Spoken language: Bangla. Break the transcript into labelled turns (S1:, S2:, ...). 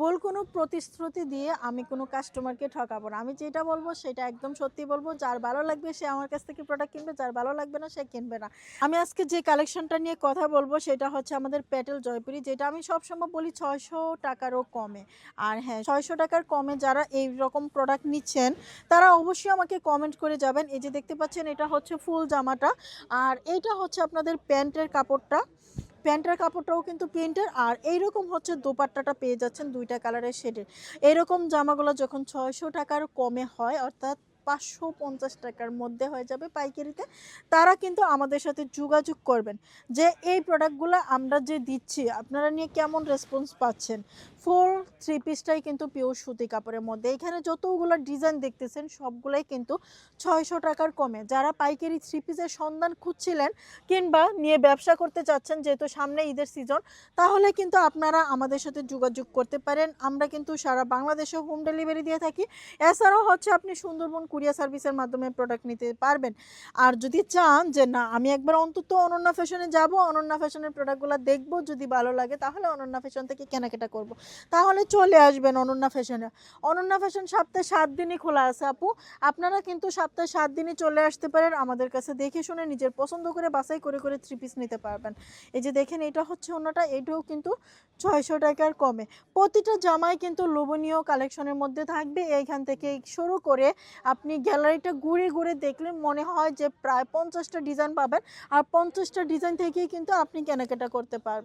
S1: ভুল কোনো প্রতিশ্রুতি দিয়ে আমি কোনো কাস্টমারকে ঠকাবো না। আমি যেটা বলব সেটা একদম সত্যি বলব, যার ভালো লাগবে সে আমার কাছ থেকে প্রোডাক্ট কিনবে, যার ভালো লাগবে না সে কিনবে না। আমি আজকে যে কালেকশনটা নিয়ে কথা বলব সেটা হচ্ছে আমাদের প্যাটেল জয়পুরি যেটা আমি সবসময় বলি ছয়শো টাকারও কমে। আর হ্যাঁ ছয়শো টাকার কমে যারা এই রকম প্রোডাক্ট নিচ্ছেন, তারা অবশ্যই আমাকে কমেন্ট করে যাবেন। এই যে দেখতে পাচ্ছেন, এটা হচ্ছে ফুল জামাটা। আর এইটা হচ্ছে আপনাদের প্যান্টের কাপড়টা। প্যান্টের কাপড়টাও কিন্তু প্রিন্টের, আর এইরকম হচ্ছে দোপাট্টাটা পেয়ে যাচ্ছেন দুইটা কালারের শেডের। এরকম জামাগুলো যখন ছয়শো টাকার কমে হয়, অর্থাৎ পাঁচশো পঞ্চাশ টাকার মধ্যে হয়ে যাবে পাইকারিতে, তারা কিন্তু আমাদের সাথে যোগাযোগ করবেন যে এই প্রোডাক্টগুলো আমরা যে দিচ্ছি, আপনারা নিয়ে কেমন রেসপন্স পাচ্ছেন? ফোর থ্রি পিসটাই কিন্তু পিওর সুতি কাপড়ের মধ্যে। এখানে যতগুলো ডিজাইন দেখতেছেন, সবগুলোই কিন্তু ছয়শো টাকার কমে। যারা পাইকারি থ্রি পিসের সন্ধান খুঁজছিলেন কিংবা নিয়ে ব্যবসা করতে চাচ্ছেন, যেহেতু সামনে ঈদের সিজন তাহলে কিন্তু আপনারা আমাদের সাথে যোগাযোগ করতে পারেন। আমরা কিন্তু সারা বাংলাদেশে হোম ডেলিভারি দিয়ে থাকি। এছাড়াও হচ্ছে আপনি সুন্দরবন কুরিয়ার সার্ভিসের মাধ্যমে প্রোডাক্ট নিতে পারবেন। আর যদি চান যে, না, আমি একবার অন্তত অনন্যা ফ্যাশনে যাব, অনন্যা ফ্যাশনের প্রোডাক্টগুলো দেখব, যদি ভালো লাগে, তাহলে অনন্যা ফ্যাশন থেকে কেনাকাটা করব। তাহলে চলে আসবেন অনন্যা ফ্যাশনে অনন্যা ফ্যাশন সপ্তাহে সাত দিনই খোলা আছে আপু। আপনারা কিন্তু সপ্তাহে সাত দিনই চলে আসতে পারেন। আমাদের কাছে দেখে শুনে নিজের পছন্দ করে বাছাই করে করে থ্রি পিস নিতে পারবেন। এই যে দেখেন, এটা হচ্ছে অন্যটা। এটাও কিন্তু ছয়শো টাকার কমে। প্রতিটা জামাই কিন্তু লোভনীয় কালেকশনের মধ্যে থাকবে। এইখান থেকে শুরু করে আপনি গ্যালারিটা ঘুরে ঘুরে দেখলে মনে হয় যে প্রায় পঞ্চাশটা ডিজাইন পাবেন। আর পঞ্চাশটা ডিজাইন থেকেই কিন্তু আপনি কেনাকাটা করতে পারবেন।